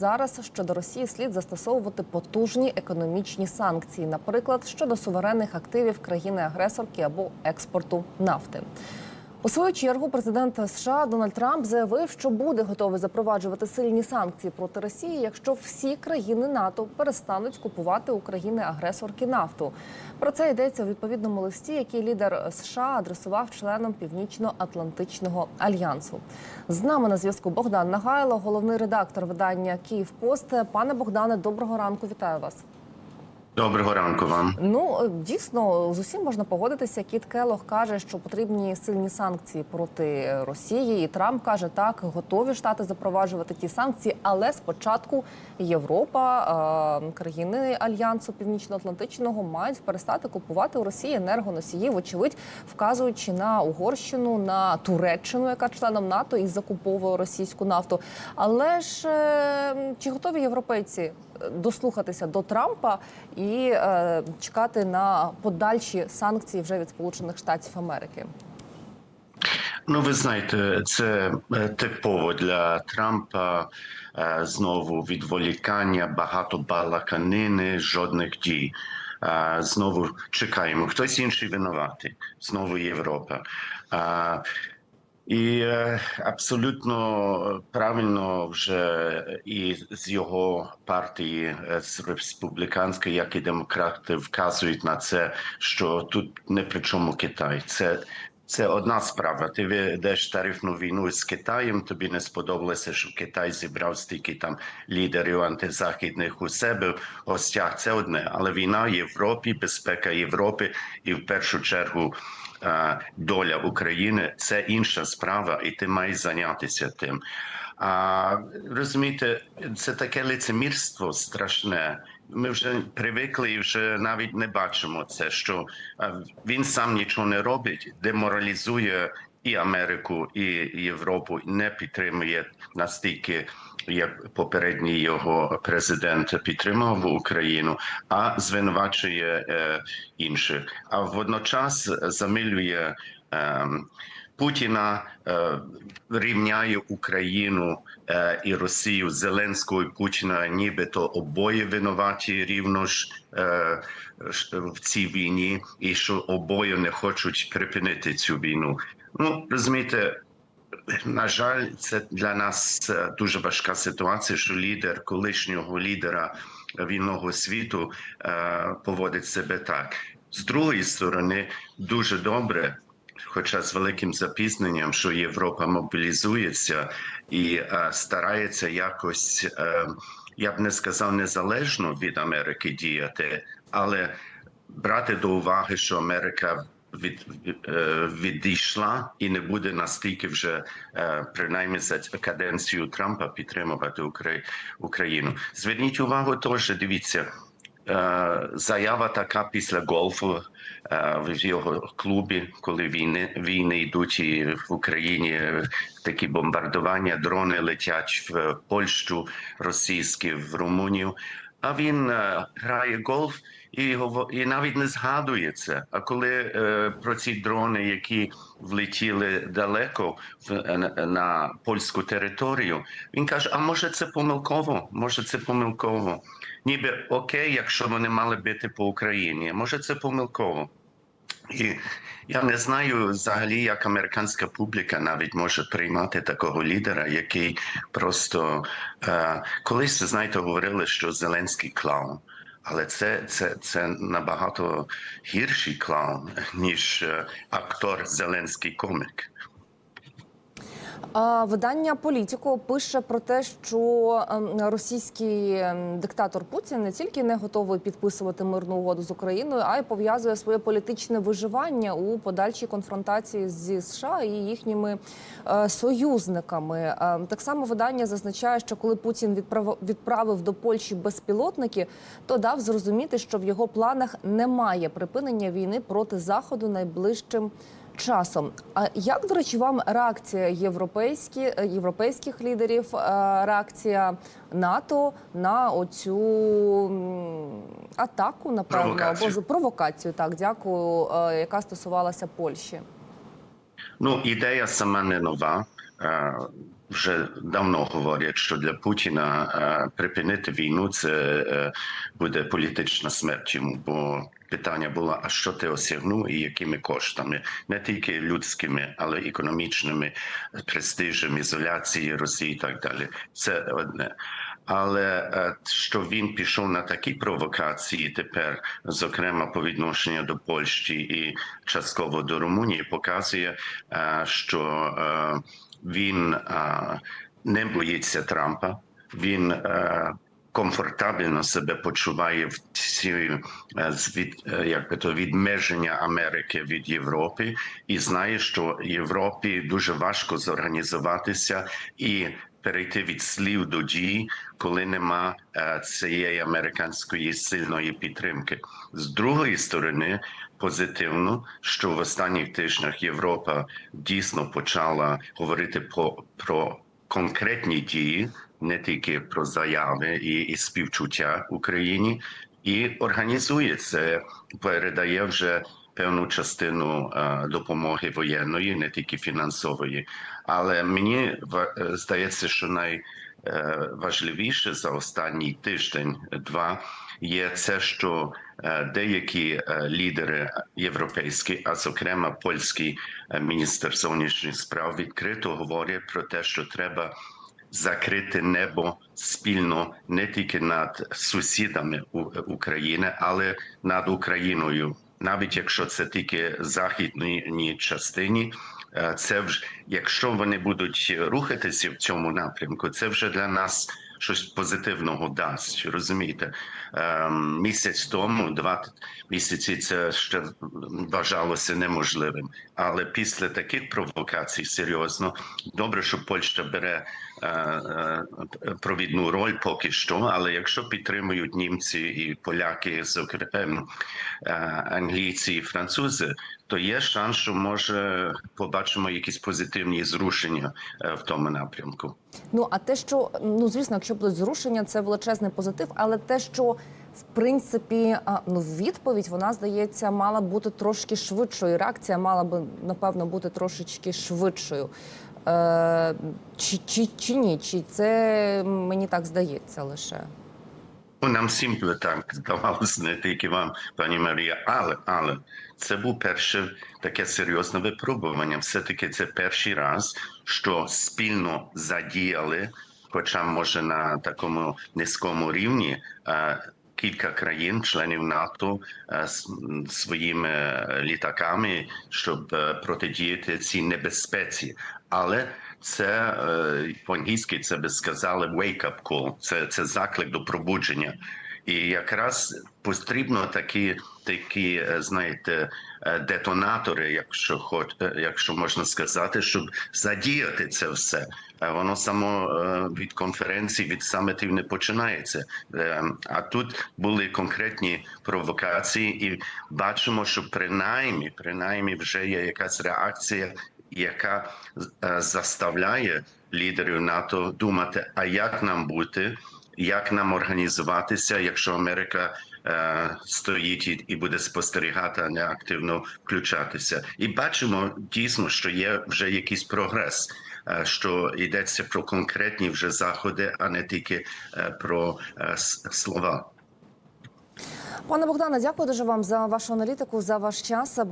Зараз щодо Росії слід застосовувати потужні економічні санкції, наприклад, щодо суверенних активів країни-агресорки або експорту нафти. У свою чергу президент США Дональд Трамп заявив, що буде готовий запроваджувати сильні санкції проти Росії, якщо всі країни НАТО перестануть купувати у країни-агресорки нафту. Про це йдеться у відповідному листі, який лідер США адресував членам Північно-Атлантичного альянсу. З нами на зв'язку Богдан Нагайло, головний редактор видання Київ Пост. Пане Богдане, доброго ранку. Вітаю вас. Доброго ранку вам. Ну е, дійсно з усім можна погодитися. Кіт Келох каже, що потрібні сильні санкції проти Росії. І Трамп каже, так готові штати запроваджувати ті санкції, але спочатку Європа, е, країни альянсу Північно-Атлантичного мають перестати купувати у Росії енергоносії, вочевидь, вказуючи на Угорщину, на Туреччину, яка членом НАТО і закуповує російську нафту. Але ж е, чи готові європейці дослухатися до Трампа і е, чекати на подальші санкції вже від Сполучених Штатів Америки. Ну, ви знаєте, це е, типово для Трампа е, знову відволікання, багато балаканини, жодних дій. Е, Знову чекаємо. Хтось інший винуватий. Знову Європа. Е, І е, абсолютно правильно вже і з його партії, е, з республіканської, як і демократи, вказують на це, що тут не при чому Китай. Це це одна справа. Ти ведеш тарифну війну з Китаєм. Тобі не сподобалося, що Китай зібрав стільки там лідерів антизахідних у себе в гостях. Це одне, але війна в Європі, безпека Європи і в першу чергу е, доля України це інша справа, і ти маєш зайнятися тим. А розумієте, це таке лицемірство страшне. Ми вже привикли і вже навіть не бачимо це, що е, він сам нічого не робить, деморалізує і Америку, і Європу, не підтримує настільки, як попередній його президент підтримав Україну, а звинувачує е, інших. А водночас замилює. Е, Путіна е, рівняє Україну і Росію з Зеленською Путіна, нібито обоє винуваті рівно ж в цій війні, і що обоє не хочуть припинити цю війну. Ну розумієте, на жаль, це для нас е, дуже важка ситуація, що лідер колишнього лідера вільного світу е, поводить себе так. З другої сторони, дуже добре. Хоча з великим запізненням, що Європа мобілізується і е, старається якось, я б не сказав, незалежно від Америки діяти, але брати до уваги, що Америка від, е, відійшла і не буде настільки вже е, принаймні за каденцію Трампа підтримувати Украї- Україну. Зверніть увагу, теж дивіться. Е, Заява така після голфу е, в його клубі, коли війни війни йдуть і в Україні такі бомбардування, дрони летять в Польщу, російські в Румунію. А він е, грає гольф і і навіть не згадує це. А коли е, про ці дрони, які влетіли далеко в на, на польську територію, він каже: А може це помилково? Може, це помилково? Ніби окей, якщо вони мали бити по Україні, може це помилково. І я не знаю взагалі, як американська публіка навіть може приймати такого лідера, який просто е, колись знаєте, говорили, що Зеленський клаун. Але це, це, це набагато гірший клаун, ніж е, актор Зеленський комік. Видання Політіко пише про те, що ем, російський ем, диктатор Путін не тільки не готовий підписувати мирну угоду з Україною, а й пов'язує своє політичне виживання у подальшій конфронтації зі США і їхніми е, союзниками. Ем, Так само видання зазначає, що коли Путін відправ- відправив до Польщі безпілотники, то дав зрозуміти, що в його планах немає припинення війни проти заходу найближчим часом. А як, до речі, вам реакція європейські, е, європейських лідерів, е, реакція НАТО на оцю атаку, напевно, Провокацію. або провокацію? Так, дякую, е, яка стосувалася Польщі. Ну, ідея сама не нова. Вже давно говорять, що для Путіна припинити війну це буде політична смерть йому. Бо питання було: а що ти осягнув і якими коштами, не тільки людськими, але й економічними, престижем, ізоляції Росії і так далі. Це одне. Але е, що він пішов на такі провокації тепер, зокрема по відношенню до Польщі і частково до Румунії, показує, е, що е, він не боїться Трампа. Він комфортабельно себе почуває в цій е, від, е, як то відмеження Америки від Європи, і знає, що Європі дуже важко зорганізуватися і перейти від слів до дій, коли нема е, цієї американської сильної підтримки. З другої сторони, позитивно, що в останніх тижнях Європа дійсно почала говорити про конкретні дії, не тільки про заяви і, і співчуття Україні, і організує це, передає вже певну частину е, допомоги воєнної, не тільки фінансової. Але мені ва- е, здається, що найважливіше за останній тиждень-два є це, що е, деякі е, лідери європейські, а зокрема польський е, міністр зовнішніх справ, відкрито говорять про те, що треба закрити небо спільно не тільки над сусідами України, але над Україною. Навіть якщо це тільки західній частині, е, це вже якщо вони будуть рухатися в цьому напрямку, це вже для нас щось позитивного дасть. Розумієте, Ем, місяць тому, два місяці, це ще вважалося неможливим. Але після таких провокацій серйозно добре, що Польща бере е, е, провідну роль поки що. Але якщо підтримують німці і поляки, зокрема е, англійці і французи, то є шанс, що може побачимо якісь позитивні зрушення е, в тому напрямку. Ну а те, що ну звісно, якщо будуть зрушення, це величезний позитив. Але те, що в принципі ну відповідь вона здається мала бути трошки швидшою. Реакція мала би напевно бути трошечки швидшою. Е, чи, чи, чи ні? Чи це мені так здається лише? Ну, Нам всім так здавалося, не тільки вам, пані Марія, але але це був перше таке серйозне випробування. Все таки це перший раз, що спільно задіяли, хоча може на такому низькому рівні. е, Кілька країн, членів НАТО, е, своїми е, літаками, щоб протидіяти цій небезпеці. Але це е, по-англійськи це би сказали wake-up call, це, це заклик до пробудження. І якраз потрібно такі, такі е, знаєте, е, детонатори, якщо хоч, якщо можна сказати, щоб задіяти це все. Воно само від конференцій, від самітів не починається. А тут були конкретні провокації, і бачимо, що принаймні, принаймні вже є якась реакція, яка е, заставляє лідерів НАТО думати, а як нам бути, як нам організуватися, якщо Америка е, стоїть і, буде спостерігати, а не активно включатися. І бачимо дійсно, що є вже якийсь прогрес. е, Що йдеться про конкретні вже заходи, а не тільки е, про слова. Пане Богдане, дякую дуже вам за вашу аналітику, за ваш час.